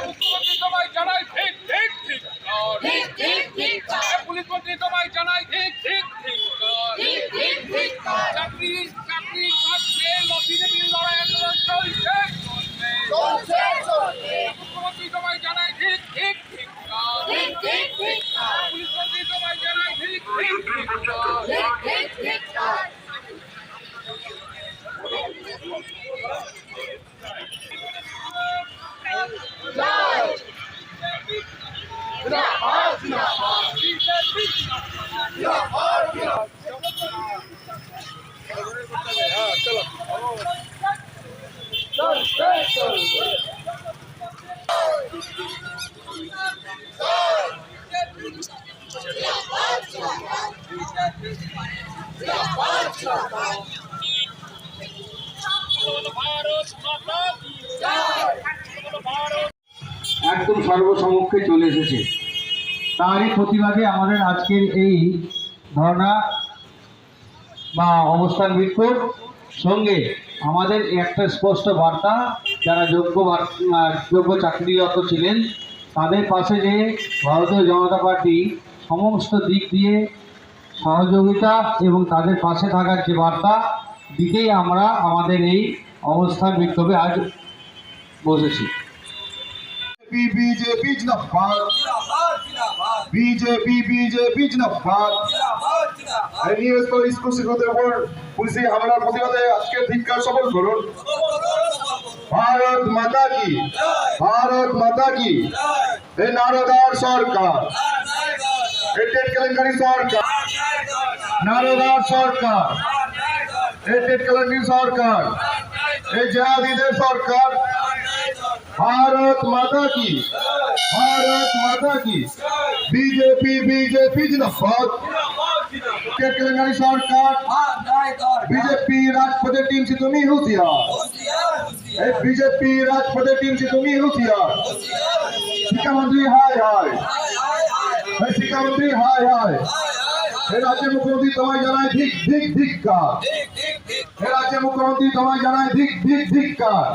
মুখ্যমন্ত্রী তোমায় জানাই ঠিক ঠিক ঠিক ঠিক ঠিক ঠিক এ পুলিশ মন্ত্রী তোমায় জানাই ঠিক ঠিক ঠিক ঠিক ঠিক ঠিক চাকরি চাকরি ছাত্রে বিজেপির লড়াই আন্দোলন চলছে চলছে চলছে মুখ্যমন্ত্রী তোমায় জানাই ঠিক ঠিক ঠিক ঠিক ঠিক ঠিক পুলিশ মন্ত্রী তোমায় জানাই ঠিক ঠিক ঠিক ঠিক ঠিক ঠিক একদম সর্বসমক্ষে চলে এসেছে। তারই প্রতিবাদে আমাদের আজকের এই ধর্ণা বা অবস্থান বিক্ষোভ সঙ্গে আমাদের একটা স্পষ্ট বার্তা, যারা যোগ্য যোগ্য চাকরিরত ছিলেন, তাদের পাশে যে ভারতীয় জনতা পার্টি সমস্ত দিক দিয়ে সহযোগিতা এবং তাদের পাশে থাকার যে বার্তা দিতেই আমরা আমাদের এই অবস্থান বিক্ষোভে আজ বসেছি। বিজেপি বিজেপি পুলিশি প্রতিবাদে আজকের ভারত মাতা কি? ভারত মাতা কি? এ নারদার সরকার। এই টেট কেলেঙ্কারি সরকার নারদার সরকার এই টেট কেলেঙ্কারি সরকার এই জেহাদিদের সরকার भारत माता की भारत माता की बीजेपी बीजेपी जिंदाबाद टेट तेलंगाना सरकार बीजेपी राजपथे टीम से तुम्ही हुशियार ए बीजेपी राजपथे टीम से तुम्ही हुशियार शिक्षा मंत्री हाय हाय শিক্ষামন্ত্রী হায় হায়। এ রাজ্যে মুখ্যমন্ত্রী তোমায় জানায় ধিক ধিক ধিক্কার এ রাজ্যে মুখ্যমন্ত্রী তোমায় জানায় ধিক ধিক ধিক্কার